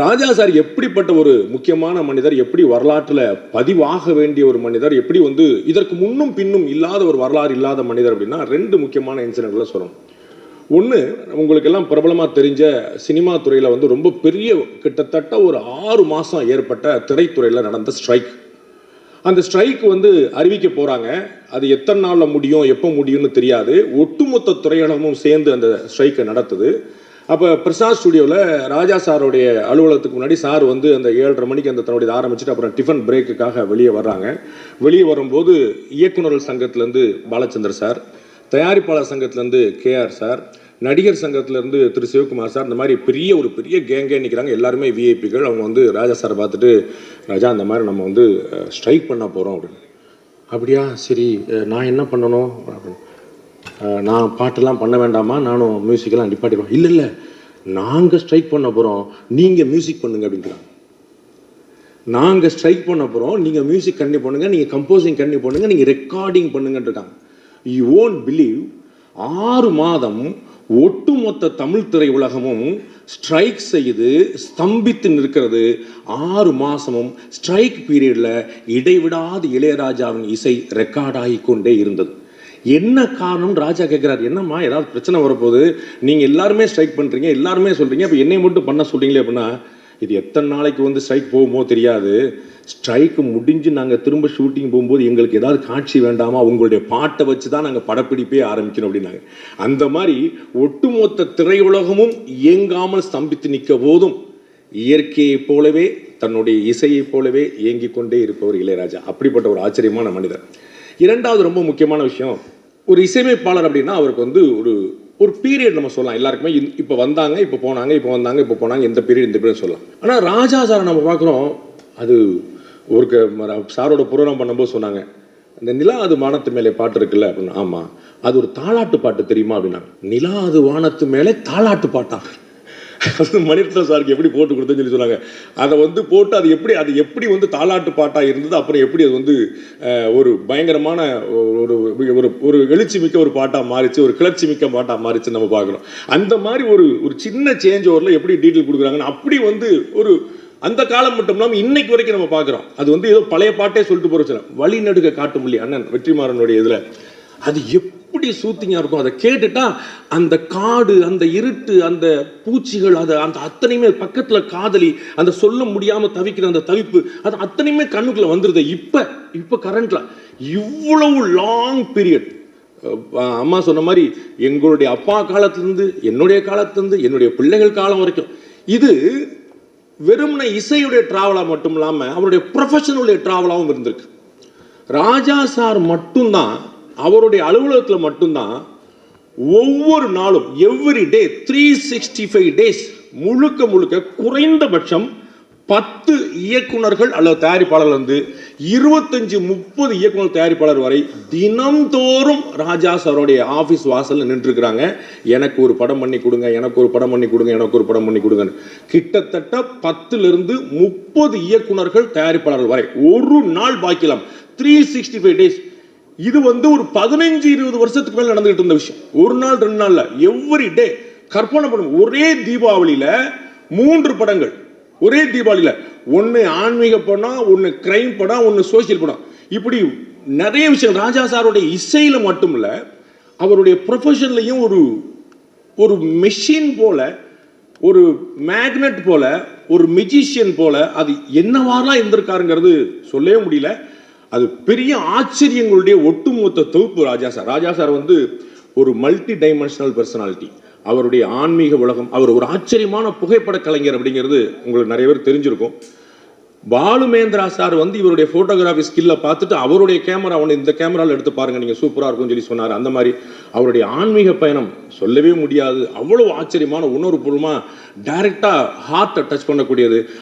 ராஜா sir எப்படிப்பட்ட ஒரு முக்கியமான மனிதர் எப்படி வரலாற்றில் பதிவாக வேண்டிய ஒரு மனிதர் எப்படி வந்து இதற்கு முன்னும் பின்னும் இல்லாத ஒரு வரலாறு இல்லாத மனிதர் அப்படின்னா ரெண்டு முக்கியமான இன்சிடென்ட்களை சொல்லணும். ஒன்று உங்களுக்கு எல்லாம் பிரபலமாக தெரிஞ்ச சினிமா துறையில் வந்து ரொம்ப பெரிய கிட்டத்தட்ட ஒரு ஆறு மாதம் ஏற்பட்ட திரைத்துறையில் நடந்த ஸ்ட்ரைக். அந்த ஸ்ட்ரைக் வந்து அறிவிக்க போகிறாங்க அது எத்தனை நாளில் முடியும் எப்போ முடியும்னு தெரியாது. ஒட்டுமொத்த துறையினமும் சேர்ந்து அந்த ஸ்ட்ரைக்கை நடத்துது. அப்போ பிரசாத் ஸ்டுடியோவில் ராஜா சாருடைய அலுவலகத்துக்கு முன்னாடி சார் வந்து அந்த ஏழரை மணிக்கு அந்த தன்னுடைய ஆரம்பிச்சுட்டு அப்புறம் டிஃபன் பிரேக்குக்காக வெளியே வர்றாங்க. வெளியே வரும்போது இயக்குநர்கள் சங்கத்திலேருந்து பாலச்சந்தர் சார் தயாரிப்பாளர் சங்கத்திலேருந்து கேஆர் சார் நடிகர் சங்கத்திலேருந்து திரு சிவகுமார் சார் இந்த மாதிரி பெரிய ஒரு பெரிய கேங்கே நிற்கிறாங்க எல்லாருமே விஐபிகள் அவங்க வந்து ராஜா சாரை பார்த்துட்டு ராஜா இந்த மாதிரி நம்ம வந்து ஸ்ட்ரைக் பண்ண போகிறோம் அப்படின்னு. அப்படியா? சரி நான் என்ன பண்ணணும்? அப்படின்னு. நான் பாட்டெல்லாம் பண்ண வேண்டாமா? நானும் மியூசிக்கெல்லாம் நிப்பாட்டிடுவேன் இல்லை இல்லை. நாங்கள் ஸ்ட்ரைக் பண்ண போகிறோம் நீங்கள் மியூசிக் பண்ணுங்க அப்படின்றாங்க நாங்கள் ஸ்ட்ரைக் பண்ண போகிறோம் நீங்கள் மியூசிக் கண்டி பண்ணுங்கள் நீங்கள் கம்போசிங் கண்டி பண்ணுங்கள் நீங்கள் ரெக்கார்டிங் பண்ணுங்கன்றிருக்காங்க யூ ஓன்ட் பிலீவ் ஆறு மாதம் ஒட்டுமொத்த தமிழ் திரை உலகமும் ஸ்ட்ரைக் செய்து ஸ்தம்பித்து நிற்கிறது ஆறு மாதமும் ஸ்ட்ரைக் பீரியடில் இடைவிடாது இளையராஜாவின் இசை ரெக்கார்ட் ஆகி கொண்டே இருந்தது. என்ன காரணம் ராஜா கேட்குறாரு என்னம்மா ஏதாவது பிரச்சனை வரப்போகுது? நீங்கள் எல்லாருமே ஸ்ட்ரைக் பண்ணுறீங்க எல்லாருமே சொல்கிறீங்க அப்போ என்னை மட்டும் பண்ண சொல்கிறீங்களே அப்படின்னா இது எத்தனை நாளைக்கு வந்து ஸ்ட்ரைக் போகுமோ தெரியாது. ஸ்ட்ரைக்கு முடிஞ்சு நாங்கள் திரும்ப ஷூட்டிங் போகும்போது எங்களுக்கு ஏதாவது காட்சி வேண்டாமா? உங்களுடைய பாட்டை வச்சு தான் நாங்கள் படப்பிடிப்பே ஆரம்பிக்கணும் அப்படின்னாங்க. அந்த மாதிரி ஒட்டுமொத்த திரையுலகமும் இயங்காமல் ஸ்தம்பித்து நிற்க போதும். இயற்கையைப் போலவே தன்னுடைய இசையைப் போலவே இயங்கிக் கொண்டே இருப்பவர் இளையராஜா. அப்படிப்பட்ட ஒரு ஆச்சரியமான மனிதர். இரண்டாவது ரொம்ப முக்கியமான விஷயம் ஒரு இசையமைப்பாளர் அப்படின்னா அவருக்கு வந்து ஒரு ஒரு பீரியட் நம்ம சொல்லலாம். எல்லாருக்குமே இப்போ வந்தாங்க இப்போ போனாங்க இப்போ வந்தாங்க இப்போ போனாங்க இந்த பீரியட் இந்த பீரியட் சொல்லலாம். ஆனால் ராஜா சாரை நம்ம பார்க்குறோம் அது ஒரு க- ம- சாரோட புராணம் பண்ணும்போது சொன்னாங்க இந்த நிலா அது வானத்து மேலே பாட்டு இருக்குல்ல அப்படின்னு. ஆமாம் அது ஒரு தாலாட்டு பாட்டு தெரியுமா அப்படின்னாங்க நிலா அது வானத்து மேலே தாலாட்டு பாட்டாக அது மணிரத்னம் சாருக்கு எப்படி போட்டு கொடுத்தேன்னு சொல்லி சொன்னாங்க. அதை வந்து போட்டு அது எப்படி அது எப்படி வந்து தாலாட்டு பாட்டாக இருந்தது அப்புறம் எப்படி அது வந்து ஒரு பயங்கரமான ஒரு ஒரு ஒரு எழுச்சி மிக்க ஒரு பாட்டாக மாறிச்சு ஒரு கிளர்ச்சி மிக்க பாட்டாக மாறிச்சு நம்ம பார்க்குறோம். அந்த மாதிரி ஒரு ஒரு சின்ன சேஞ்ச் ஓவரில் எப்படி டீட்டெயில் கொடுக்குறாங்கன்னு அப்படி வந்து ஒரு அந்த காலம் மட்டும் இல்லாமல் இன்னைக்கு வரைக்கும் நம்ம பார்க்குறோம். அது வந்து ஏதோ பழைய பாட்டே சொல்லிட்டு போகிற வழி நடுக்க காட்டும் காட்டுமல்லி அண்ணன் வெற்றிமாறனுடைய இதில். அது எப்படி சூத்திங்காக இருக்கும்? அதை கேட்டுட்டா அந்த காடு அந்த இருட்டு அந்த பூச்சிகள் அது அந்த அத்தனையுமே பக்கத்தில் காதலி அந்த சொல்ல முடியாமல் தவிக்கிற அந்த தவிப்பு அது அத்தனையுமே கண்ணுக்குள்ளே வந்துடுது இப்போ இப்போ கரண்ட்டில் இவ்வளவு லாங் பீரியட் அம்மா சொன்ன மாதிரி எங்களுடைய அப்பா காலத்துலேருந்து என்னுடைய காலத்துலேருந்து என்னுடைய பிள்ளைகள் காலம் வரைக்கும். இது வெறும்ன இசையுடைய ட்ராவலாக மட்டும் இல்லாமல் அவருடைய ப்ரொஃபஷனுடைய டிராவலாகவும் இருந்திருக்கு. ராஜா சார் மட்டும்தான் அவருடைய அலுவலகத்தில் மட்டும்தான் ஒவ்வொரு நாளும் every day three sixty five days முழுக்க முழுக்க குறைந்தபட்சம் பத்து இயக்குனர்கள் அல்லது தயாரிப்பாளர்கள் வந்து இருபத்தஞ்சு முப்பது இயக்குனர் தயாரிப்பாளர் வரை தினம்தோறும் ராஜா சாரோடைய ஆஃபீஸ் வாசலில் நின்றுருக்கிறாங்க. எனக்கு ஒரு படம் பண்ணி கொடுங்க எனக்கு ஒரு படம் பண்ணி கொடுங்க எனக்கு ஒரு படம் பண்ணி கொடுங்கன்னு. கிட்டத்தட்ட பத்துலேருந்து முப்பது இயக்குனர்கள் தயாரிப்பாளர்கள் வரை ஒரு நாள் பாக்கிலாம் த்ரீ சிக்ஸ்டி ஃபைவ் டேஸ் இது வந்து ஒரு பதினஞ்சு இருபது வருஷத்துக்கு மேல நடந்துகிட்டு இருந்த விஷயம். ஒரு நாள் ரெண்டு நாள்ல எவ்ரி டே கற்பனை படம் ஒரே தீபாவளியில மூன்று படங்கள். ஒரே தீபாவளியில. ஒன்னு ஆன்மீக படம் ஒன்னு கிரைம் படம் ஒன்னு சோசியல் படம். இப்படி நிறைய விஷயம் ராஜா சாருடைய இசையில மட்டும் இல்ல அவருடைய ப்ரொஃபஷன்லையும் ஒரு ஒரு மெஷின் போல ஒரு மேக்னெட் போல ஒரு மெஜிஷியன் போல அது என்னவாலாம் இருந்திருக்காருங்கிறது சொல்லவே முடியல. அது பெரிய ஆச்சரியங்களுடைய ஒட்டுமொத்த தொகுப்பு ராஜா சார். ராஜா சார் வந்து ஒரு மல்டி டைமென்ஷனல் பர்சனாலிட்டி அவருடைய ஆன்மீக உலகம் அவர் ஒரு ஆச்சரியமான புகைப்பட கலைஞர் அப்படிங்கிறது உங்களுக்கு நிறைய பேர் தெரிஞ்சிருக்கும். பாலுமேந்திரா சார் வந்து இவருடைய ஃபோட்டோகிராஃபி ஸ்கில்லை பார்த்துட்டு அவருடைய கேமரா ஒன்று இந்த கேமராவில் எடுத்து பாருங்கள் நீங்கள் சூப்பராக இருக்கும்னு சொல்லி சொன்னார். அந்த மாதிரி அவருடைய ஆன்மீக பயணம் சொல்லவே முடியாது. அவ்வளோ ஆச்சரியமான உணர்வுபூர்வமாக டைரெக்டாக ஹார்ட்டை டச் பண்ணக்கூடியது.